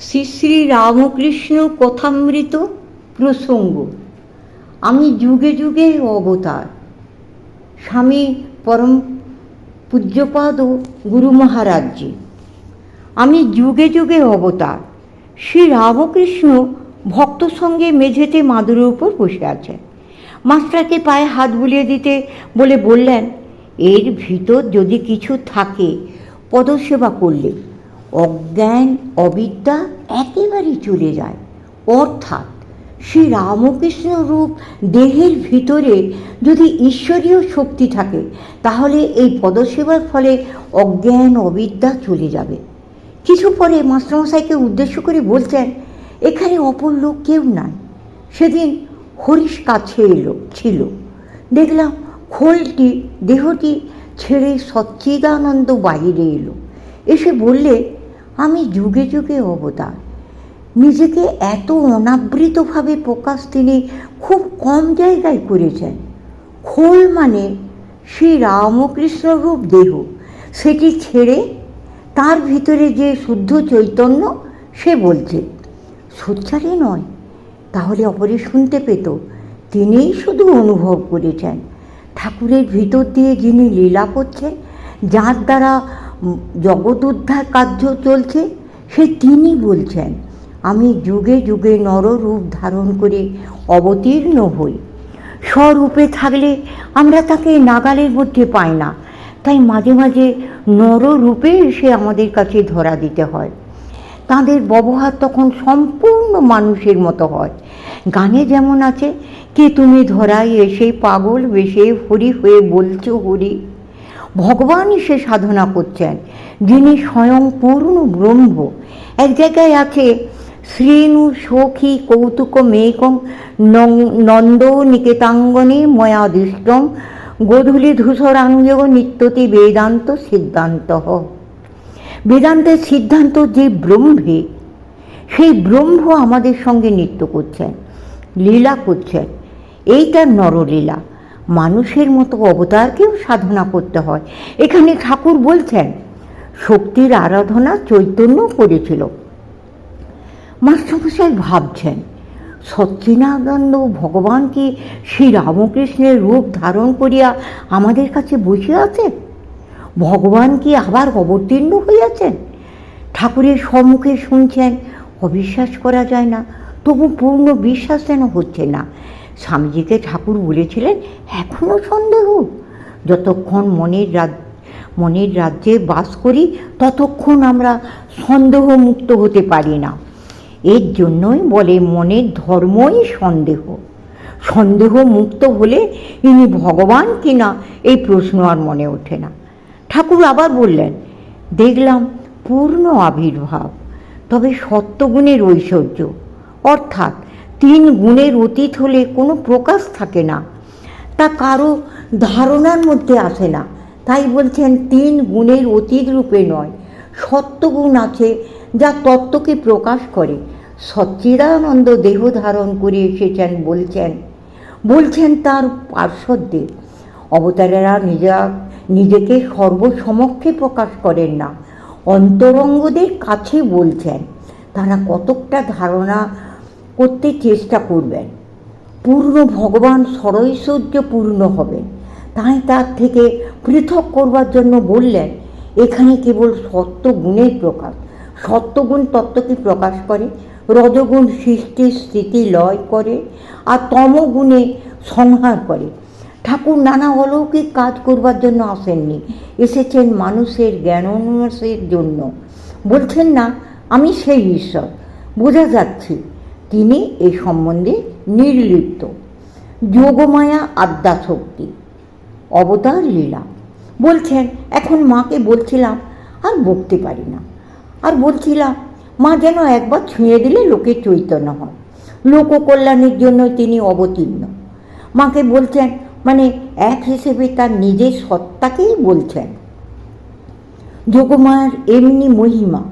শ্রী শ্রী রামকৃষ্ণ কথামৃত প্রসঙ্গ। আমি যুগে যুগে অবতার। স্বামী পরম পূজ্যপাদ গুরু মহারাজজি আমি যুগে যুগে অবতার। শ্রী রামকৃষ্ণ ভক্ত সঙ্গে মেঝেতে মাদুরের উপর বসে আছেন মাস্টারকে পায়ে হাত বুলিয়ে দিতে বলে বললেন, এর ভিতর যদি কিছু থাকে, পদসেবা করলে। অজ্ঞান, অবিদ্যা একেবারেই চলে যায়। অর্থাৎ শ্রী রামকৃষ্ণ রূপ দেহের ভিতরে যদি ঈশ্বরীয় শক্তি থাকে, তাহলে এই পদসেবার ফলে অজ্ঞান, অবিদ্যা চলে যাবে। কিছু পরে মাস্টারমশাইকে উদ্দেশ্য করে বলছেন, এখানে অপর লোক কেউ নাই। সেদিন হরিশ কাছে এলো, ছিল। দেখলাম খোলটি, দেহটি ছেড়ে সচ্চিদানন্দ বাইরে এলো। এসে বললে আমি যুগে যুগে অবতার। নিজেকে এত অনাবৃতভাবে প্রকাশ তিনি খুব কম জায়গায় করেছেন। খোল মানে শ্রী রামকৃষ্ণ রূপ দেহ। সেটি ছেড়ে তার ভিতরে যে শুদ্ধ চৈতন্য সে বলছে। সোচ্চারে নয়, তাহলে অপরে শুনতে পেত। তিনিই শুধু অনুভব করেছেন। ঠাকুরের ভিতর দিয়ে যিনি লীলা করছেন, যার দ্বারা জগৎ উদ্ধার কার্য চলছে, সে তিনি বলছেন, আমি যুগে যুগে নররূপ ধারণ করে অবতীর্ণ হই। স্বরূপে থাকলে আমরা তাকে নাগালের মধ্যে পাই না। তাই মাঝে মাঝে নররূপে এসে আমাদের কাছে ধরা দিতে হয়। তাদের ব্যবহার তখন সম্পূর্ণ মানুষের মতো হয়। গানে যেমন আছে, কে তুমি ধরাই এসে পাগল, বেশে হরি হয়ে বলছো হরি। ভগবানই সে সাধনা করছেন, যিনি স্বয়ং পূর্ণ ব্রহ্ম। এক জায়গায় আছে, শ্রীনু সখী কৌতুক মেকম নন্দ নিকেতাঙ্গনে ময়াদিষ্টম গোধূলি ধূসরাঙ্গ নিত্যতি বেদান্ত সিদ্ধান্ত। বেদান্তের সিদ্ধান্ত যে ব্রহ্মে, সেই ব্রহ্ম আমাদের সঙ্গে নৃত্য করছেন, লীলা করছেন। এইটার নরলীলা। মানুষের মতো অবতারকেও সাধনা করতে হয়। এখানে ঠাকুর বলছেন, শক্তির আরাধনা চৈতন্য করেছিল। মাস্টারমশাই ভাবছেন সচ্চিনানন্দ ভগবান কি শ্রী রামকৃষ্ণের রূপ ধারণ করিয়া আমাদের কাছে বসে আছে? ভগবান কি আবার অবতীর্ণ হইয়াছেন? ঠাকুরের সম্মুখে শুনছেন, অবিশ্বাস করা যায় না, তবু পূর্ণ বিশ্বাস যেন হচ্ছে না। স্বামীজিকে ঠাকুর বলেছিলেন এখনও সন্দেহ। যতক্ষণ মনের রাজ, মনের রাজ্যে বাস করি, ততক্ষণ আমরা সন্দেহ মুক্ত হতে পারি না। এর জন্যই বলে, মনের ধর্মই সন্দেহ। সন্দেহ মুক্ত হলে ইনি ভগবান কিনা এই প্রশ্ন আর মনে ওঠে না। ঠাকুর আবার বললেন, দেখলাম পূর্ণ আবির্ভাব, তবে সত্যগুণের ঐশ্বর্য। অর্থাৎ তিন গুণের অতীত হলে কোনো প্রকাশ থাকে না। তা কারও ধারণার মধ্যে আসে না। তাই বলছেন, তিন গুণের অতীত রূপে নয় সত্যগুণ আছে যা তত্ত্বকে প্রকাশ করে। সচ্চিদানন্দ দেহ ধারণ করে এসেছেন বলছেন বলছেন তার পার্শ্বদের অবতারেরা নিজা, নিজেকে সর্বসমক্ষে প্রকাশ করেন না, অন্তরঙ্গদের কাছে বলছেন। তারা কতকটা ধারণা করতে চেষ্টা করবেন। পূর্ণ ভগবান সরৈশ্বর্য পূর্ণ হবেন। তাই তার থেকে পৃথক করবার জন্য বললেন, এখানে কেবল সত্যগুণের প্রকাশ। সত্যগুণ তত্ত্বকে প্রকাশ করে, রজগুণ সৃষ্টি স্থিতি লয় করে, আর তমগুণে সংহার করে। ঠাকুর নানা অলৌকিক কাজ করবার জন্য আসেননি। এসেছেন মানুষের জ্ঞান উন্মেষের জন্য। বলছেন, না, আমি সেই ঈশ্বর। বোঝা যাচ্ছে তিনি এই সম্বন্ধে নির্লিপ্ত। যোগমায়া আদ্যাশক্তি অবতার লীলা। বলছেন, এখন মাকে বলছিলাম, আর বকতে পারি না। আর বলছিলাম, মা যেন একবার ছুঁয়ে দিলে লোকের চৈতন্য হয়। লোক কল্যাণের জন্য তিনি অবতীর্ণ। মাকে বলছেন মানে এক হিসেবে তার নিজের সত্তাকেই বলছেন। যোগমায়ার এমনি মহিমা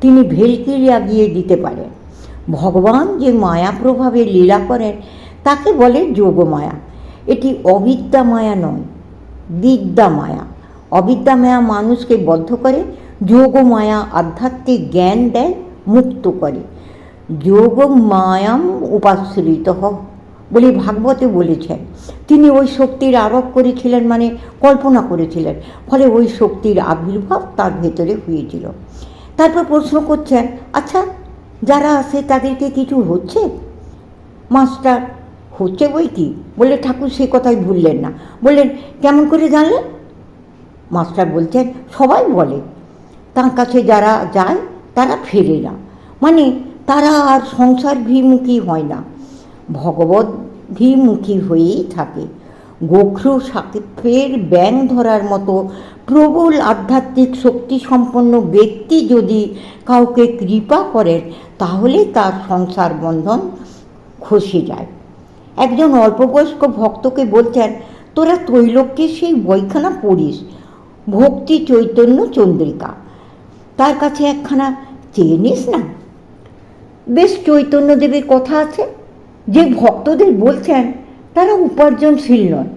তিনি ভেলকি লাগিয়ে দিতে পারেন। ভগবান যে মায়া প্রভাবে লীলা করেন, তাকে বলে যোগমায়া। এটি অবিদ্যা মায়া নয়, বিদ্যা মায়া। অবিদ্যা মায়া মানুষকে বদ্ধ করে, যোগমায়া আধ্যাত্মিক জ্ঞান দেয়, মুক্ত করে। যোগ মায়াম উপাশ্রিত বলে ভাগবতে বলেছেন। তিনি ওই শক্তির আরোপ করেছিলেন মানে কল্পনা করেছিলেন। ফলে ওই শক্তির আবির্ভাব তার ভেতরে হয়েছিল। তারপর প্রশ্ন করছেন আচ্ছা যারা আছে, তাদেরকে কিছু হচ্ছে? মাস্টার, হচ্ছে বই কি? বলে ঠাকুর সে কথাই ভুললেন না। বললেন, কেমন করে জানলেন? মাস্টার বলছেন, সবাই বলে। তার কাছে যারা যায়, তারা ফেরে না। মানে তারা আর সংসার ভিমুখী হয় না। ভগবত ভিমুখী হয়েই থাকে। গোখ্র সাকিফের ব্যাং ধরার মতো প্রবল আধ্যাত্মিক শক্তি সম্পন্ন ব্যক্তি যদি কাউকে কৃপা করেন, তাহলে তার সংসার বন্ধন খসে যায়। একজন অল্পবয়স্ক ভক্তকে বলছেন, তোরা তৈলক্যে সেই বইখানা পড়িস, ভক্তি চৈতন্য চন্দ্রিকা। তার কাছে একখানা চেয়ে নিস না। বেশ চৈতন্যদেবের কথা আছে। যে ভক্তদের বলছেন, তারা উপার্জনশীল নয়।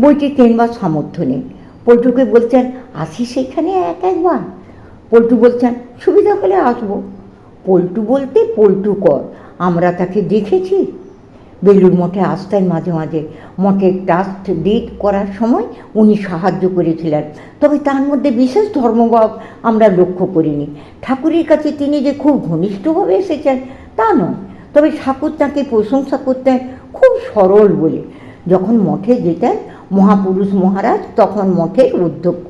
বইটি কেনবার সামর্থ্য নেই। পল্টুকে বলছেন আসি সেখানে এক একবার? পল্টু বলছেন, সুবিধা হলে আসব। পল্টু বলতে, পল্টু কর, আমরা তাকে দেখেছি। বেলুর মঠে আসতেন মাঝে মাঝে মঠের ট্রাস্ট ডিড করার সময় উনি সাহায্য করেছিলেন। তবে তার মধ্যে বিশেষ ধর্মভাব আমরা লক্ষ্য করিনি। ঠাকুরের কাছে তিনি যে খুব ঘনিষ্ঠভাবে এসেছেন, তা নয়। তবে ঠাকুর তাকে প্রশংসা করতেন খুব সরল বলে। যখন মঠে যেতেন মহাপুরুষ মহারাজ তখন মঠের অধ্যক্ষ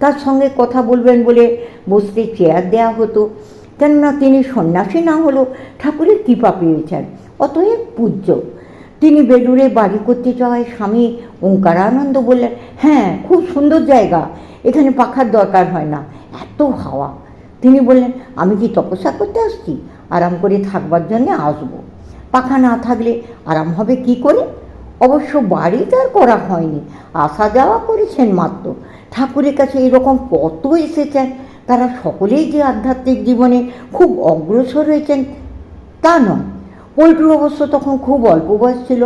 তার সঙ্গে কথা বলবেন বলে বসতে চেয়ার দেওয়া হতো। কেননা তিনি সন্ন্যাসী না হলেও ঠাকুরের কৃপা পেয়েছেন, অতএব পূজ্য। তিনি বেলুড়ে বাড়ি করতে চাওয়ায় স্বামী ওঙ্কারানন্দ বললেন হ্যাঁ খুব সুন্দর জায়গা, এখানে পাখার দরকার হয় না, এত হাওয়া। তিনি বললেন, আমি কি তপস্যা করতে আসছি? আরাম করে থাকবার জন্যে আসব। পাখা না থাকলে আরাম হবে কি করে? অবশ্য বাড়ি তার করা হয়নি। আসা যাওয়া করেছেন মাত্র। ঠাকুরের কাছে এরকম কত এসেছেন। তারা সকলেই যে আধ্যাত্মিক জীবনে খুব অগ্রসর হয়েছেন তা নয়। পল্টুর অবশ্য তখন খুব অল্প বয়স ছিল।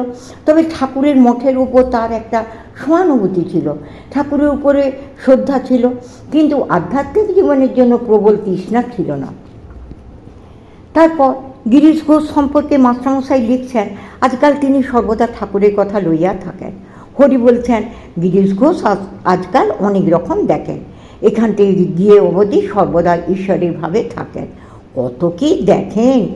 তবে ঠাকুরের মঠের উপর তার একটা সহানুভূতি ছিল। ঠাকুরের উপরে শ্রদ্ধা ছিল। কিন্তু আধ্যাত্মিক জীবনের জন্য প্রবল তৃষ্ণা ছিল না। তারপর গিরিশ ঘোষ সম্পর্কে মাস্টারমশাই লিখছেন, আজকাল তিনি সর্বদা ঠাকুরের কথা লইয়া থাকেন। হরি বলছেন, গিরিশ ঘোষ আজ- আজকাল অনেক রকম দেখেন। এখান থেকে গিয়ে অবধি সর্বদা ঈশ্বরের ভাবে থাকেন। কত কি দেখেন?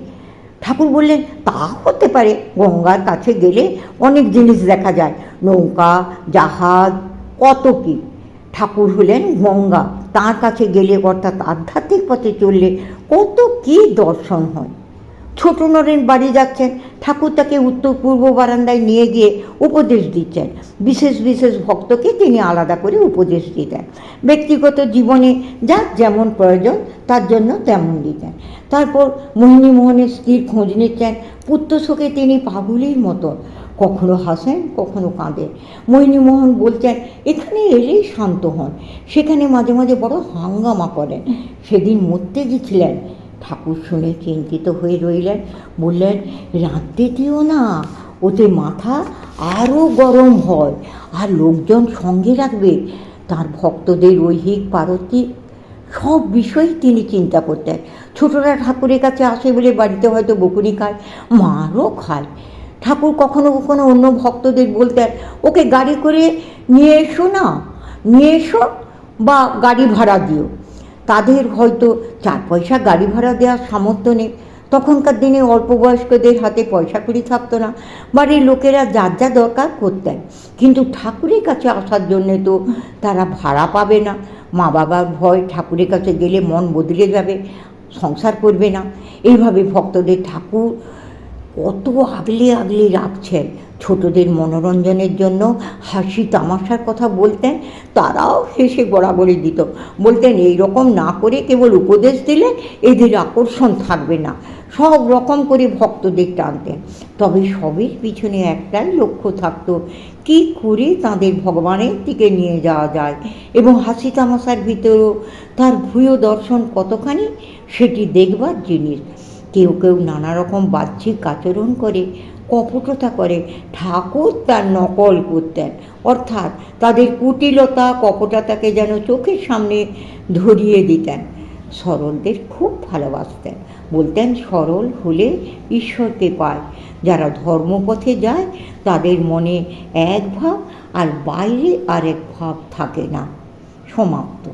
ঠাকুর বললেন, তা হতে পারে, গঙ্গার কাছে গেলে অনেক জিনিস দেখা যায়। নৌকা, জাহাজ, কত কি। ঠাকুর হলেন গঙ্গা। তার কাছে গেলে অর্থাৎ আধ্যাত্মিক পথে চললে কত কি দর্শন হয়। ছোট নরেন বাড়ি যাচ্ছেন। ঠাকুর তাকে উত্তর পূর্ব বারান্দায় নিয়ে গিয়ে উপদেশ দিচ্ছেন। বিশেষ বিশেষ ভক্তকে তিনি আলাদা করে উপদেশ দিতেন। ব্যক্তিগত জীবনে যা যেমন প্রয়োজন, তার জন্য তেমন দিতেন। তারপর মোহিনী মোহনের স্ত্রীর খোঁজ নিচ্ছেন। পুত্রশোকে তিনি পাগলির মতো। কখনো হাসেন, কখনো কাঁদেন। মোহিনীমোহন বলছেন, এখানে এলেই শান্ত হন। সেখানে মাঝে মাঝে বড় হাঙ্গামা করেন। সেদিন মরতে গেছিলেন ঠাকুর শুনে চিন্তিত হয়ে রইলেন। বললেন, রাঁধতে দিও না, ওতে মাথা আরও গরম হয় আর লোকজন সঙ্গে রাখবে। তার ভক্তদের ঐহিক পারতিক সব বিষয়ই তিনি চিন্তা করতেন। ছোটরা ঠাকুরের কাছে আসে বলে বাড়িতে হয়তো বকুনি খায়, মারও খায়। ঠাকুর কখনো কখনো অন্য ভক্তদের বলতেন, ওকে গাড়ি করে নিয়ে এসো না, নিয়ে এসো বা গাড়ি ভাড়া দিও। তাদের হয়তো চার পয়সা গাড়ি ভাড়া দেওয়ার সামর্থ্য নেই। তখনকার দিনে অল্প বয়স্কদের হাতে পয়সা কড়ি থাকতো না। বাড়ির লোকেরা যার যা দরকার করতেন। কিন্তু ঠাকুরের কাছে আসার জন্যে তো তারা ভাড়া পাবে না। মা বাবার ভয় ঠাকুরের কাছে গেলে মন বদলে যাবে। সংসার করবে না। এইভাবে ভক্তদের ঠাকুর কত আগলে আগলে রাখছেন ছোটদের মনোরঞ্জনের জন্য। হাসি তামাশার কথা বলতেন, তারাও হেসে গড়াগড়ি দিত। বলতেন এই রকম না করে কেবল উপদেশ দিলে এদের আকর্ষণ থাকবে না। সব রকম করে ভক্তদের টানতেন। তবে সবের পিছনে একটাই লক্ষ্য থাকতো, কি করে তাদের ভগবানের দিকে নিয়ে যাওয়া যায় এবং হাসি তামাশার ভিতরেও তার ভূয় দর্শন কতখানি, সেটি দেখবার জিনিস। কেউ কেউ নানা রকম বাহ্যিক আচরণ করে, কপটতা করে, ঠাকুর তার নকল করতেন অর্থাৎ তাদের কুটিলতা, কপটতাকে যেন চোখের সামনে ধরিয়ে দিতেন। সরলদের খুব ভালোবাসতেন। বলতেন সরল হলে ঈশ্বরকে পায় যারা ধর্মপথে যায়, তাদের মনে এক ভাব আর বাইরে আর এক ভাব থাকে না। সমাপ্ত।